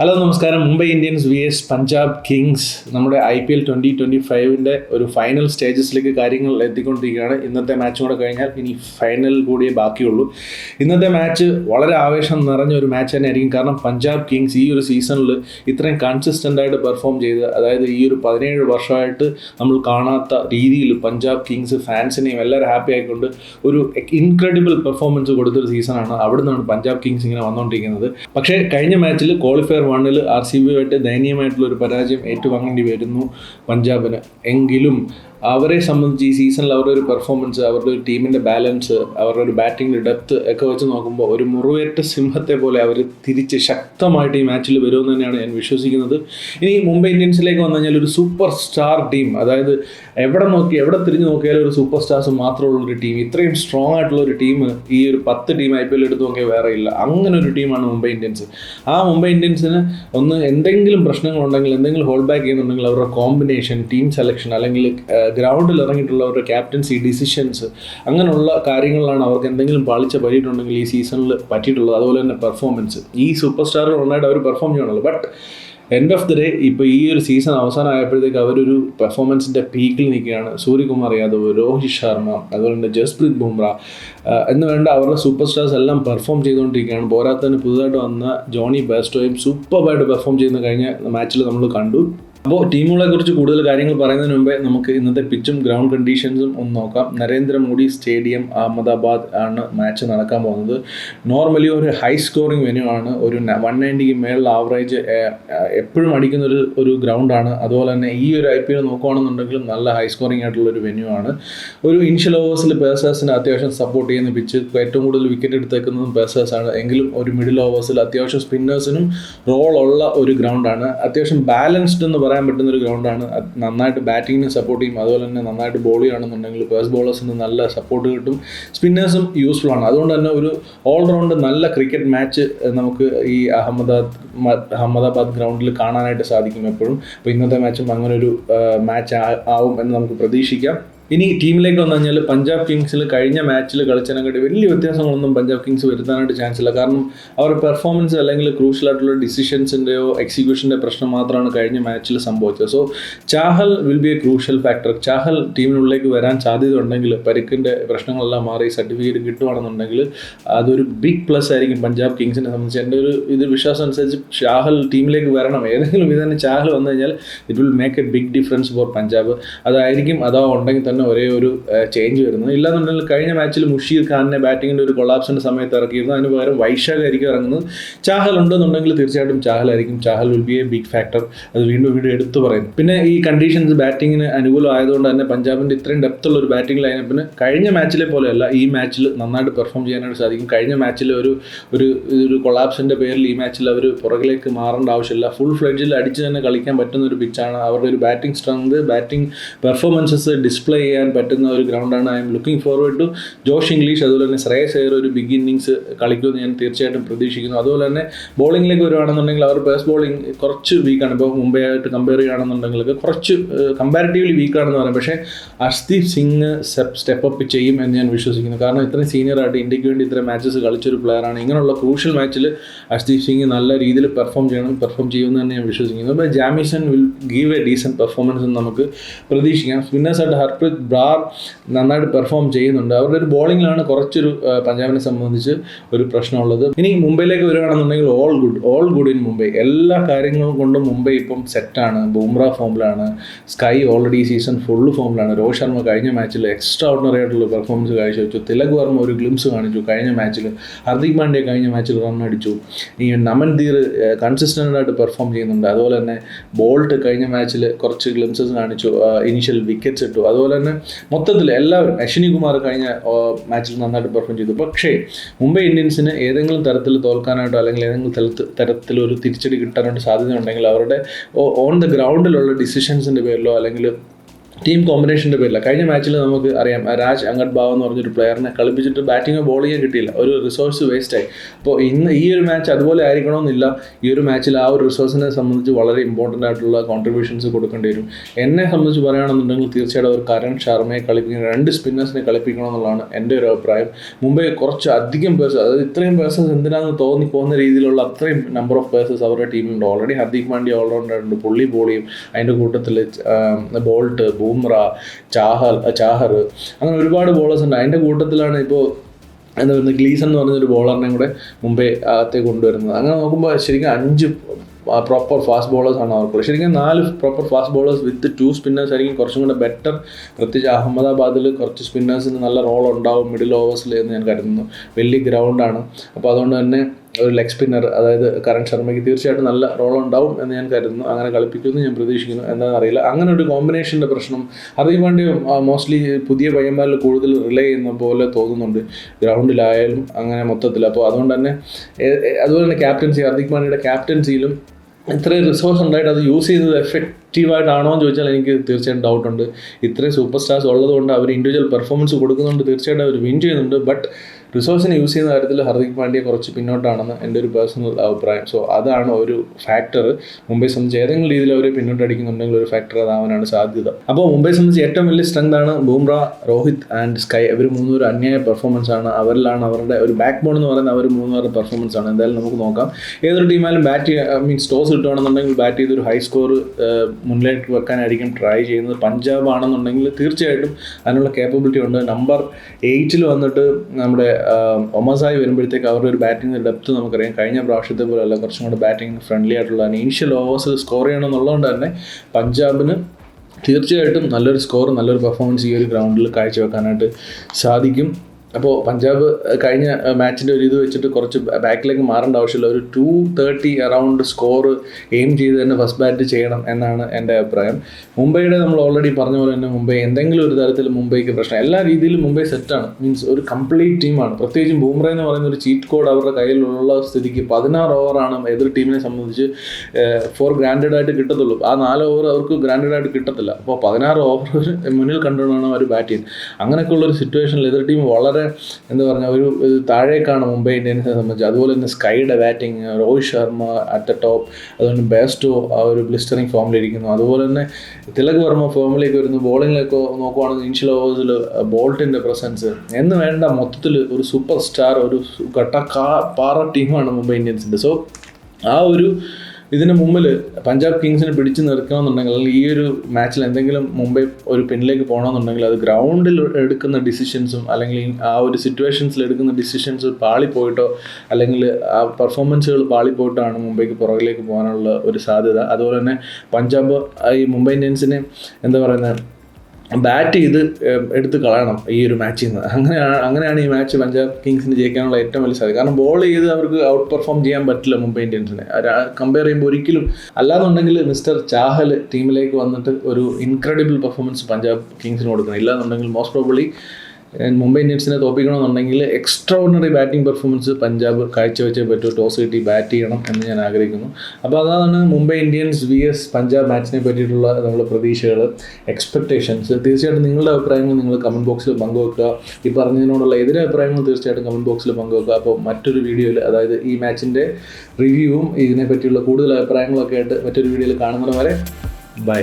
Hello നമസ്കാരം. Mumbai Indians V S Punjab kings. നമ്മുടെ I P L twenty twenty ഫൈവിന്റെ ഒരു final സ്റ്റേജസിലേക്ക് കാര്യങ്ങൾ എത്തിക്കൊണ്ടിരിക്കുകയാണ്. ഇന്നത്തെ മാച്ച് കൂടെ കഴിഞ്ഞാൽ ഇനി ഫൈനൽ കൂടിയേ ബാക്കിയുള്ളൂ. ഇന്നത്തെ മാച്ച് വളരെ ആവേശം നിറഞ്ഞ ഒരു മാച്ച് തന്നെ ആയിരിക്കും കാരണം പഞ്ചാബ് കിങ്സ് ഈ ഒരു സീസണിൽ ഇത്രയും കൺസിസ്റ്റന്റ് ആയിട്ട് പെർഫോം ചെയ്ത് അതായത് ഈ ഒരു പതിനേഴ് വർഷമായിട്ട് നമ്മൾ കാണാത്ത രീതിയിൽ പഞ്ചാബ് കിങ്സ് ഫാൻസിനെയും എല്ലാവരും ഹാപ്പി ആയിക്കൊണ്ട് ഒരു ഇൻക്രെഡിബിൾ പെർഫോമൻസ് കൊടുത്തൊരു സീസണാണ് അവിടെ നിന്നാണ് പഞ്ചാബ് കിങ്സ് ഇങ്ങനെ വന്നുകൊണ്ടിരിക്കുന്നത് പക്ഷേ കഴിഞ്ഞ മാച്ചിൽ ക്വാളിഫയർ വണ്ണിൽ ആർ സി ബിയുമായിട്ട് ദയനീയമായിട്ടുള്ള ഒരു പരാജയം ഏറ്റുവാങ്ങേണ്ടി വരുന്നു പഞ്ചാബിന് എങ്കിലും അവരെ സംബന്ധിച്ച് ഈ സീസണിൽ അവരുടെ ഒരു പെർഫോമൻസ് അവരുടെ ഒരു ടീമിന്റെ ബാലൻസ് അവരുടെ ഒരു ബാറ്റിങ്ങിന്റെ ഡെപ്ത് ഒക്കെ വെച്ച് നോക്കുമ്പോൾ ഒരു മുറിവേറ്റ സിംഹത്തെ പോലെ അവർ തിരിച്ച് ശക്തമായിട്ട് ഈ മാച്ചിൽ വരുമെന്ന് തന്നെയാണ് ഞാൻ വിശ്വസിക്കുന്നത്. ഇനി മുംബൈ ഇന്ത്യൻസിലേക്ക് വന്നു കഴിഞ്ഞാൽ ഒരു സൂപ്പർ സ്റ്റാർ ടീം അതായത് എവിടെ നോക്കി എവിടെ തിരിഞ്ഞു നോക്കിയാലും ഒരു സൂപ്പർ സ്റ്റാർസ് മാത്രമുള്ള ഒരു ടീം ഇത്രയും സ്ട്രോങ് ആയിട്ടുള്ള ഒരു ടീം ഈ ഒരു പത്ത് ടീം ഐ പി എൽ എടുത്ത് നോക്കിയാൽ വേറെ ഇല്ല. അങ്ങനെ ഒരു ടീമാണ് മുംബൈ ഇന്ത്യൻസ്. ആ മുംബൈ ഇന്ത്യൻസിന് ഒന്ന് എന്തെങ്കിലും പ്രശ്നങ്ങളുണ്ടെങ്കിൽ എന്തെങ്കിലും ഹോൾഡ് ബാക്ക് ചെയ്യുന്നുണ്ടെങ്കിൽ അവരുടെ കോമ്പിനേഷൻ ടീം സെലക്ഷൻ അല്ലെങ്കിൽ ഗ്രൗണ്ടിൽ ഇറങ്ങിയിട്ടുള്ള അവരുടെ ക്യാപ്റ്റൻസി ഡിസിഷൻസ് അങ്ങനെയുള്ള കാര്യങ്ങളിലാണ് അവർക്ക് എന്തെങ്കിലും പാളിച്ച പറ്റിയിട്ടുണ്ടെങ്കിൽ ഈ സീസണിൽ പറ്റിയിട്ടുള്ളത്. അതുപോലെ തന്നെ പെർഫോമൻസ് ഈ സൂപ്പർ സ്റ്റാറുകൾ നന്നായിട്ട് അവർ പെർഫോം ചെയ്യണമല്ലോ but end of the day ഇപ്പോൾ ഈ ഒരു സീസൺ അവസാനമായപ്പോഴത്തേക്ക് അവരൊരു പെർഫോമൻസിന്റെ പീക്കിൽ നിൽക്കുകയാണ്. സൂര്യകുമാർ യാദവ് രോഹിത് ശർമ്മ അതുപോലെ തന്നെ ജസ്പ്രീത് ബുംറ എന്ന് വേണ്ട അവരുടെ സൂപ്പർ സ്റ്റാർസ് എല്ലാം പെർഫോം ചെയ്തുകൊണ്ടിരിക്കുകയാണ്. പോരാത്തതിന് പുതുതായിട്ട് വന്ന ജോണി ബെസ്റ്റോയും സൂപ്പറായിട്ട് പെർഫോം ചെയ്യുന്ന കഴിഞ്ഞ മാച്ചിൽ നമ്മൾ കണ്ടു. അപ്പോൾ ടീമുകളെ കുറിച്ച് കൂടുതൽ കാര്യങ്ങൾ പറയുന്നതിന് മുമ്പേ നമുക്ക് ഇന്നത്തെ പിച്ചും ഗ്രൗണ്ട് കണ്ടീഷൻസും ഒന്ന് നോക്കാം. നരേന്ദ്രമോദി സ്റ്റേഡിയം അഹമ്മദാബാദ് ആണ് മാച്ച് നടക്കാൻ പോകുന്നത്. നോർമലി ഒരു ഹൈ സ്കോറിംഗ് വെന്യൂ ആണ്. ഒരു വൺ നയന്റിക്ക് മേളിൽ ആവറേജ് എപ്പോഴും അടിക്കുന്ന ഒരു ഒരു ഗ്രൗണ്ടാണ് അതുപോലെ തന്നെ ഈ ഒരു ഐ പി എൽ നോക്കുകയാണെന്നുണ്ടെങ്കിലും നല്ല ഹൈ സ്കോറിംഗ് ആയിട്ടുള്ള ഒരു വെന്യൂ ആണ്. ഒരു ഇനിഷ്യൽ ഓവേഴ്സിൽ പേഴ്സേഴ്സിന് അത്യാവശ്യം സപ്പോർട്ട് ചെയ്യുന്ന പിച്ച് ഏറ്റവും കൂടുതൽ വിക്കറ്റ് എടുത്തേക്കുന്നതും പേഴ്സേഴ്സാണ് എങ്കിലും ഒരു മിഡിൽ ഓവേഴ്സിൽ അത്യാവശ്യം സ്പിന്നേഴ്സിനും റോൾ ഉള്ള ഒരു ഗ്രൗണ്ടാണ് അത്യാവശ്യം ബാലൻസ്ഡ് എന്ന് പറയാൻ പറ്റുന്ന ഒരു ഗ്രൗണ്ടാണ്. നന്നായിട്ട് ബാറ്റിങ്ങിന് സപ്പോർട്ട് ചെയ്യും. അതുപോലെ തന്നെ നന്നായിട്ട് ബോൾ ചെയ്യുകയാണെന്നുണ്ടെങ്കിൽ പേഴ്സ് ബോളേഴ്സിന് നല്ല സപ്പോർട്ട് കിട്ടും. സ്പിന്നേഴ്സും യൂസ്ഫുൾ ആണ്. അതുകൊണ്ട് തന്നെ ഒരു ഓൾറൗണ്ട് നല്ല ക്രിക്കറ്റ് മാച്ച് നമുക്ക് ഈ അഹമ്മദാബാദ് അഹമ്മദാബാദ് ഗ്രൗണ്ടിൽ കാണാനായിട്ട് സാധിക്കും എപ്പോഴും. അപ്പോൾ ഇന്നത്തെ മാച്ചും അങ്ങനെ ഒരു മാച്ച് ആവും എന്ന് നമുക്ക് പ്രതീക്ഷിക്കാം. ഇനി ടീമിലേക്ക് വന്നു കഴിഞ്ഞാൽ പഞ്ചാബ് കിങ്സിൽ കഴിഞ്ഞ മാച്ചിൽ കളിച്ചതിനെക്കാട്ടി വലിയ വ്യത്യാസങ്ങളൊന്നും പഞ്ചാബ് കിങ്സ് വരുത്താനായിട്ട് ചാൻസ് ഇല്ല. കാരണം അവരുടെ പെർഫോമൻസ് അല്ലെങ്കിൽ ക്രൂഷ്യൽ ആയിട്ടുള്ള ഡിസിഷൻസിന്റെയോ എക്സിക്യൂഷന്റെ പ്രശ്നം മാത്രമാണ് കഴിഞ്ഞ മാച്ചിൽ സംഭവിച്ചത്. So Chahal will be a crucial factor Chahal ടീമിനുള്ളിലേക്ക് വരാൻ സാധ്യത ഉണ്ടെങ്കിൽ പരിക്കിന്റെ പ്രശ്നങ്ങളെല്ലാം മാറി സർട്ടിഫിക്കറ്റ് കിട്ടുവാണെന്നുണ്ടെങ്കിൽ അതൊരു ബിഗ് പ്ലസ് ആയിരിക്കും പഞ്ചാബ് കിങ്സിനെ സംബന്ധിച്ച്. എന്റെ ഒരു ഇത് വിശ്വാസം അനുസരിച്ച് ചാഹൽ ടീമിലേക്ക് വരണം. ഏതെങ്കിലും വിധേന ചാഹൽ വന്നു കഴിഞ്ഞാൽ it will make a big difference for Punjab. അതായിരിക്കും അതോ ഉണ്ടെങ്കിൽ തന്നെ ഒരേ ഒരു ചേഞ്ച് വരുന്നത് ഇല്ലാന്നുണ്ടെങ്കിൽ കഴിഞ്ഞ മാച്ചിൽ മുഷീർ ഖാനിനെ ബാറ്റിങ്ങിന്റെ ഒരു കൊളാപ്സിന്റെ സമയത്ത് ഇറക്കിയിരുന്നു. അതിന് പകരം വൈശാഖ് ആയിരിക്കും ഇറങ്ങുന്നത്. ചാഹൽ ഉണ്ടെന്നുണ്ടെങ്കിൽ തീർച്ചയായിട്ടും ചാഹലായിരിക്കും Chahal will be a big factor അത് വീണ്ടും വീണ്ടും എടുത്തു പറയുന്നു പിന്നെ ഈ കണ്ടീഷൻസ് ബാറ്റിങ്ങിന് അനുകൂലമായതുകൊണ്ട് തന്നെ പഞ്ചാബിന്റെ ഇത്രയും ഡെപ്ത് ഉള്ള ഒരു ബാറ്റിംഗ് ലൈനപ്പിന് കഴിഞ്ഞ മാച്ചിലെ പോലെയല്ല ഈ മാച്ചിൽ നന്നായിട്ട് പെർഫോം ചെയ്യാനായിട്ട് സാധിക്കും. കഴിഞ്ഞ മാച്ചിൽ ഒരു ഒരു ഒരു കൊളാപ്സിന്റെ പേരിൽ ഈ മാച്ചിൽ അവർ പുറകിലേക്ക് മാറേണ്ട ആവശ്യമില്ല. ഫുൾ ഫ്ലെഡ്ജിൽ അടിച്ച് തന്നെ കളിക്കാൻ പറ്റുന്ന ഒരു പിച്ചാണ് അവരുടെ ഒരു batting strength batting performances display ചെയ്യാൻ പറ്റുന്ന ഒരു ഗ്രൗണ്ടാണ് I'm looking forward to Josh Inglis അതുപോലെ തന്നെ ശ്രേയസ് അയ്യർ ഒരു ബിഗ് ഇന്നിങ്സ് കളിക്കുമെന്ന് ഞാൻ തീർച്ചയായിട്ടും പ്രതീക്ഷിക്കുന്നു. അതുപോലെ തന്നെ ബോളിംഗിലേക്ക് വരുവാണെന്നുണ്ടെങ്കിൽ അവർ പേസ് ബോളിംഗ് കുറച്ച് വീക്കാണ് ഇപ്പോൾ മുംബൈ ആയിട്ട് കമ്പയർ ചെയ്യുകയാണെന്നുണ്ടെങ്കിൽ കുറച്ച് കമ്പാരിറ്റീവ്ലി വീക്കാണെന്ന് പറയാം. പക്ഷേ അർഷ്ദീപ് സിംഗ് സ്റ്റെപ്പ് അപ്പ് ചെയ്യും എന്ന് ഞാൻ വിശ്വസിക്കുന്നു. കാരണം ഇത്രയും സീനിയർ ആയിട്ട് ഇന്ത്യയ്ക്ക് വേണ്ടി ഇത്രയും മാച്ചസ് കളിച്ചൊരു പ്ലെയറാണ് ഇങ്ങനെയുള്ള ക്രൂഷ്യൽ മാച്ചിൽ അർഷ്ദീപ് സിംഗ് നല്ല രീതിയിൽ പെർഫോം ചെയ്യണം പെർഫോം ചെയ്യുമെന്ന് തന്നെ ഞാൻ വിശ്വസിക്കുന്നു. അപ്പോൾ Jamieson will give a decent performance എന്ന് നമുക്ക് പ്രതീക്ഷിക്കാം. സ്പിന്നേഴ്സായിട്ട് ഹർപ്രീത് ബ്രാർ നന്നായിട്ട് പെർഫോം ചെയ്യുന്നുണ്ട്. അവരുടെ ഒരു ബോളിങ്ങിലാണ് കുറച്ചൊരു പഞ്ചാബിനെ സംബന്ധിച്ച് ഒരു പ്രശ്നമുള്ളത്. ഇനി മുംബൈയിലേക്ക് വരികയാണെന്നുണ്ടെങ്കിൽ all good all good in Mumbai. എല്ലാ കാര്യങ്ങളും കൊണ്ടും മുംബൈ ഇപ്പം സെറ്റാണ് ബുംറ ഫോമിലാണ് സ്കൈ ഓൾറെഡി സീസൺ ഫുൾ ഫോമിലാണ് രോഹിത് ശർമ്മ കഴിഞ്ഞ മാച്ചിൽ എക്സ്ട്രാ ഓർഡിനറി ആയിട്ടുള്ള പെർഫോമൻസ് കാഴ്ചവെച്ചു. തിലക് വർമ്മ ഒരു ഗ്ലിംസ് കാണിച്ചു കഴിഞ്ഞ മാച്ചിൽ ഹർദിക് പാണ്ഡ്യ കഴിഞ്ഞ മാച്ചിൽ റൺ അടിച്ചു. ഈ നമൻ ധീർ കൺസിസ്റ്റന്റ് ആയിട്ട് പെർഫോം ചെയ്യുന്നുണ്ട്. അതുപോലെ തന്നെ ബോൾട്ട് കഴിഞ്ഞ മാച്ചിൽ കുറച്ച് ഗ്ലിംസസ് കാണിച്ചു. ഇനിഷ്യൽ വിക്കറ്റ്സ് ഇട്ടു. അതുപോലെ തന്നെ മൊത്തത്തിൽ എല്ലാവരും അശ്വിനി കുമാർ കഴിഞ്ഞ മാച്ചിൽ നന്നായിട്ട് പെർഫോം ചെയ്തു. പക്ഷേ മുംബൈ ഇന്ത്യൻസിന് ഏതെങ്കിലും തരത്തിൽ തോൽക്കാനായിട്ടോ അല്ലെങ്കിൽ ഏതെങ്കിലും തരത്തിൽ തരത്തിലൊരു തിരിച്ചടി കിട്ടാനായിട്ട് സാധ്യത ഉണ്ടെങ്കിൽ അവരുടെ ഓൺ ദ ഗ്രൗണ്ടിലുള്ള ഡിസിഷൻസിന്റെ പേരിലോ അല്ലെങ്കിൽ ടീം കോമ്പിനേഷന്റെ പേരില്ല കഴിഞ്ഞ മാച്ചിൽ നമുക്ക് അറിയാം രാജ് അങ്കഡ് ബാവ് എന്ന് പറഞ്ഞൊരു പ്ലെയറിനെ കളിപ്പിച്ചിട്ട് ബാറ്റിങ്ങോ ബോളിങ്ങോ കിട്ടിയില്ല. ഒരു റിസോഴ്സ് വേസ്റ്റായി അപ്പോൾ ഇന്ന് ഈ ഒരു മാച്ച് അതുപോലെ ആയിരിക്കണമെന്നില്ല. ഈ ഒരു മാച്ചിൽ ആ ഒരു റിസോഴ്സിനെ സംബന്ധിച്ച് വളരെ ഇമ്പോർട്ടന്റ് ആയിട്ടുള്ള കോൺട്രിബ്യൂഷൻസ് കൊടുക്കേണ്ടി വരും. എന്നെ സംബന്ധിച്ച് പറയുകയാണെന്നുണ്ടെങ്കിൽ തീർച്ചയായിട്ടും ഒരു കരൺ ശർമ്മയെ കളിപ്പിക്കുന്ന രണ്ട് സ്പിന്നേഴ്സിനെ കളിപ്പിക്കണം എന്നുള്ളതാണ് എന്റെ ഒരു അഭിപ്രായം. മുമ്പേ കുറച്ച് അധികം പേഴ്സൺ അതായത് ഇത്രയും പേഴ്സൺസ് എന്തിനാണെന്ന് തോന്നി പോകുന്ന രീതിയിലുള്ള അത്രയും നമ്പർ ഓഫ് പേഴ്സൺസ് അവരുടെ ടീമിലുണ്ട് ഓൾറെഡി ഹർദിക് പാണ്ഡ്യ ഓൾറൗണ്ടർ ഉണ്ട്. പുള്ളി ബോളിയും അതിന്റെ കൂട്ടത്തിൽ ബോൾട്ട് ചാഹൽ ചാഹർ അങ്ങനെ ഒരുപാട് ബോളേഴ്സ് ഉണ്ട്. അതിന്റെ കൂട്ടത്തിലാണ് ഇപ്പോൾ എന്താ പറയുന്നത് ഗ്ലീസൺ എന്ന് പറഞ്ഞൊരു ബോളറിനെ കൂടെ മുംബൈ അകത്തേക്ക് കൊണ്ടുവരുന്നത്. അങ്ങനെ നോക്കുമ്പോൾ ശരിക്കും അഞ്ച് പ്രോപ്പർ ഫാസ്റ്റ് ബോളേഴ്സ് ആണ് അവർക്കുള്ളത്. ശരിക്കും നാല് proper fast bowlers with two spinners ആയിരിക്കും കുറച്ചും കൂടെ ബെറ്റർ പ്രത്യേകിച്ച് അഹമ്മദാബാദിൽ കുറച്ച് സ്പിന്നേഴ്സിന് നല്ല റോൾ ഉണ്ടാവും മിഡിൽ ഓവേഴ്സിൽ എന്ന് ഞാൻ കരുതുന്നു. വലിയ ഗ്രൗണ്ടാണ് അപ്പോൾ അതുകൊണ്ട് തന്നെ ഒരു ലെഗ് സ്പിന്നർ അതായത് കരൺ ശർമ്മയ്ക്ക് തീർച്ചയായിട്ടും നല്ല റോൾ ഉണ്ടാവും എന്ന് ഞാൻ കരുതുന്നു. അങ്ങനെ കളിപ്പിക്കുമെന്ന് ഞാൻ പ്രതീക്ഷിക്കുന്നു. എന്താണെന്ന് അറിയില്ല. അങ്ങനെ ഒരു കോമ്പിനേഷന്റെ പ്രശ്നം ഹർദിക് പാണ്ഡ്യ മോസ്റ്റ്ലി പുതിയ പയ്യന്മാരിൽ കൂടുതൽ റിലേ ചെയ്യുന്ന പോലെ തോന്നുന്നുണ്ട്. ഗ്രൗണ്ടിലായാലും അങ്ങനെ മൊത്തത്തിൽ. അപ്പോൾ അതുകൊണ്ട് തന്നെ അതുപോലെ തന്നെ ക്യാപ്റ്റൻസി ഹർദിക് പാണ്ഡ്യയുടെ ക്യാപ്റ്റൻസിയിലും ഇത്രയും റിസോഴ്സ് ഉണ്ടായിട്ട് അത് യൂസ് ചെയ്തത് എഫക്റ്റീവായിട്ടാണോ എന്ന് ചോദിച്ചാൽ എനിക്ക് തീർച്ചയായിട്ടും ഡൗട്ടുണ്ട് ഇത്രയും സൂപ്പർ സ്റ്റാർസ് ഉള്ളതുകൊണ്ട് അവർ ഇൻഡിവിജ്വൽ പെർഫോമൻസ് കൊടുക്കുന്നുണ്ട്. തീർച്ചയായിട്ടും അവർ വിൻ ചെയ്യുന്നുണ്ട്. ബട്ട് റിസോഴ്സിനെ യൂസ് ചെയ്യുന്ന കാര്യത്തിൽ ഹർദിക് പാണ്ഡ്യ കുറച്ച് പിന്നോട്ടാണെന്ന് എന്റെ ഒരു പേഴ്സണൽ അഭിപ്രായം. സോ അതാണ് ഒരു ഫാക്ടർ മുംബൈ സംബന്ധിച്ച് ഏതെങ്കിലും രീതിയിൽ അവർ പിന്നോട്ടടിക്കുന്നുണ്ടെങ്കിൽ ഒരു ഫാക്ടർ അതാവാനാണ് സാധ്യത. അപ്പോൾ മുംബൈ സംബന്ധിച്ച് ഏറ്റവും വലിയ സ്ട്രെങ്ത് ആണ് ബൂംറ രോഹിത് ആൻഡ് സ്കൈ ഇവർ മൂന്നൂർ അന്യായ പെർഫോമൻസ് ആണ്. അവരിലാണ് അവരുടെ ഒരു ബാക്ക് ബോൺ എന്ന് പറയുന്ന അവർ മൂന്നുപേരുടെ പെർഫോമൻസ് ആണ്. എന്തായാലും നമുക്ക് നോക്കാം. ഏതൊരു ടീമായാലും ബാറ്റ് മീൻസ് ടോസ് കിട്ടുകയാണെന്നുണ്ടെങ്കിൽ ബാറ്റ് ചെയ്ത് ഒരു ഹൈ സ്കോർ മുന്നിലേക്ക് വെക്കാനായിരിക്കും ട്രൈ ചെയ്യുന്നത്. പഞ്ചാബ് ആണെന്നുണ്ടെങ്കിൽ തീർച്ചയായിട്ടും അതിനുള്ള കേപ്പബിലിറ്റി ഉണ്ട്. നമ്പർ എയ്റ്റിൽ വന്നിട്ട് നമ്മുടെ ഒമസായി വരുമ്പോഴത്തേക്ക് അവരുടെ ഒരു ബാറ്റിംഗ് ഡെപ്ത് നമുക്കറിയാം. കഴിഞ്ഞ പ്രാവശ്യത്തെ പോലെയല്ല കുറച്ചും കൂടെ ബാറ്റിംഗ് ഫ്രണ്ട്ലി ആയിട്ടുള്ളതാണ് ഇനിഷ്യൽ ഓവേഴ്സിൽ സ്കോർ ചെയ്യണമെന്നുള്ളതുകൊണ്ട് തന്നെ പഞ്ചാബിന് തീർച്ചയായിട്ടും നല്ലൊരു സ്കോർ നല്ലൊരു പെർഫോമൻസ് ഈ ഒരു ഗ്രൗണ്ടിൽ കാഴ്ചവെക്കാനായിട്ട് സാധിക്കും. അപ്പോൾ പഞ്ചാബ് കഴിഞ്ഞ മാച്ചിന്റെ ഒരു ഇത് വെച്ചിട്ട് കുറച്ച് ബാക്കിലേക്ക് മാറേണ്ട ആവശ്യമില്ല. ഒരു two thirty around score aim ചെയ്ത് തന്നെ ഫസ്റ്റ് ബാറ്റ് ചെയ്യണം എന്നാണ് എന്റെ അഭിപ്രായം. മുംബൈയുടെ നമ്മൾ ഓൾറെഡി പറഞ്ഞ പോലെ തന്നെ മുംബൈ എന്തെങ്കിലും ഒരു തരത്തിൽ മുംബൈക്ക് പ്രശ്നം. എല്ലാ രീതിയിലും മുംബൈ സെറ്റാണ് മീൻസ് ഒരു കംപ്ലീറ്റ് ടീമാണ് പ്രത്യേകിച്ചും ബൂംറ എന്ന് പറയുന്ന ഒരു ചീറ്റ് കോഡ് അവരുടെ കയ്യിലുള്ള സ്ഥിതിക്ക് പതിനാറ് ഓവറാണ് എതിർ ടീമിനെ സംബന്ധിച്ച് ഫോർ ഗ്രാൻഡഡ് ആയിട്ട് കിട്ടത്തുള്ളൂ. ആ നാല് ഓവർ അവർക്ക് ഗ്രാൻഡഡ് ആയിട്ട് കിട്ടത്തില്ല. അപ്പോൾ പതിനാറ് ഓവർ മുന്നിൽ കണ്ടുകൊണ്ടാണ് അവർ ബാറ്റ് ചെയ്യുന്നത്. അങ്ങനെയൊക്കെയുള്ള ഒരു സിറ്റുവേഷനിൽ എതിർ ടീം വളരെ എന്താ പറഞ്ഞാൽ ഒരു താഴേക്കാണ് മുംബൈ ഇന്ത്യൻസിനെ സംബന്ധിച്ച്. അതുപോലെ തന്നെ സ്കൈയുടെ batting Rohit Sharma at the top അതുകൊണ്ട് ബേസ്റ്റോ ആ ഒരു ബ്ലിസ്റ്ററിങ് ഫോമിലിരിക്കുന്നു അതുപോലെ തന്നെ തിലക് വർമ്മ ഫോമിലേക്ക് വരുന്നു. ബോളിങ്ങിലേക്ക് നോക്കുവാണെങ്കിൽ ഇൻഷ്യൽ ഓവേഴ്സിൽ ബോൾട്ടിന്റെ പ്രസൻസ് എന്ന് വേണ്ട മൊത്തത്തിൽ ഒരു സൂപ്പർ സ്റ്റാർ ഒരു ഘട്ട കാ പാറ ടീമാണ് മുംബൈ ഇന്ത്യൻസിന്റെ സോ ആ ഒരു ഇതിന് മുമ്പിൽ പഞ്ചാബ് കിങ്സിനെ പിടിച്ചു നിർത്തണമെന്നുണ്ടെങ്കിൽ അല്ലെങ്കിൽ ഈ ഒരു മാച്ചിൽ എന്തെങ്കിലും മുംബൈ ഒരു പിന്നിലേക്ക് പോകണമെന്നുണ്ടെങ്കിൽ അത് ഗ്രൗണ്ടിൽ എടുക്കുന്ന ഡിസിഷൻസും അല്ലെങ്കിൽ ആ ഒരു സിറ്റുവേഷൻസിൽ എടുക്കുന്ന ഡിസിഷൻസ് പാളിപ്പോയിട്ടോ അല്ലെങ്കിൽ ആ പെർഫോമൻസുകൾ പാളിപ്പോയിട്ടോ ആണ് മുംബൈക്ക് പുറകിലേക്ക് പോകാനുള്ള ഒരു സാധ്യത. അതുപോലെ തന്നെ പഞ്ചാബ് ഈ മുംബൈ ഇന്ത്യൻസിനെ എന്താ പറയുന്നത് ബാറ്റ് ചെയ്ത് എടുത്ത് കളയണം ഈ ഒരു മാച്ചിൽ നിന്ന് അങ്ങനെയാണ് അങ്ങനെയാണ് ഈ മാച്ച് പഞ്ചാബ് കിങ്സിന് ജയിക്കാനുള്ള ഏറ്റവും വലിയ സാധ്യത. കാരണം ബോൾ ചെയ്ത് അവർക്ക് ഔട്ട് പെർഫോം ചെയ്യാൻ പറ്റില്ല മുംബൈ ഇന്ത്യൻസിനെ. കമ്പയർ ചെയ്യുമ്പോൾ ഒരിക്കലും അല്ലാന്നുണ്ടെങ്കിൽ മിസ്റ്റർ ചാഹൽ ടീമിലേക്ക് വന്നിട്ട് ഒരു ഇൻക്രെഡിബിൾ പെർഫോമൻസ് പഞ്ചാബ് കിങ്സിന് കൊടുക്കണം. ഇല്ലാന്നുണ്ടെങ്കിൽ മോസ്റ്റ് പ്രോബബ്ലി മുംബൈ ഇന്ത്യൻസിനെ തോപ്പിക്കണമെന്നുണ്ടെങ്കിൽ extraordinary batting performance Punjab കാഴ്ചവെച്ചേ പറ്റൂ. ടോസ് കിട്ടി ബാറ്റ് ചെയ്യണം എന്ന് ഞാൻ ആഗ്രഹിക്കുന്നു. അപ്പോൾ അതാണ് Mumbai Indians V S Punjab മാച്ചിനെ പറ്റിയിട്ടുള്ള നമ്മുടെ പ്രതീക്ഷകൾ എക്സ്പെക്ടേഷൻസ് തീർച്ചയായിട്ടും നിങ്ങളുടെ അഭിപ്രായങ്ങൾ നിങ്ങൾ കമന്റ് ബോക്സിൽ പങ്കുവെക്കുക. ഈ പറഞ്ഞതിനോടുള്ള എതിരെ അഭിപ്രായങ്ങൾ തീർച്ചയായിട്ടും കമന്റ് ബോക്സിൽ പങ്കുവെക്കുക. അപ്പോൾ മറ്റൊരു വീഡിയോയിൽ അതായത് ഈ മാച്ചിന്റെ റിവ്യൂവും ഇതിനെപ്പറ്റിയുള്ള കൂടുതൽ അഭിപ്രായങ്ങളൊക്കെ ആയിട്ട് മറ്റൊരു വീഡിയോയിൽ കാണുന്നവരെ ബൈ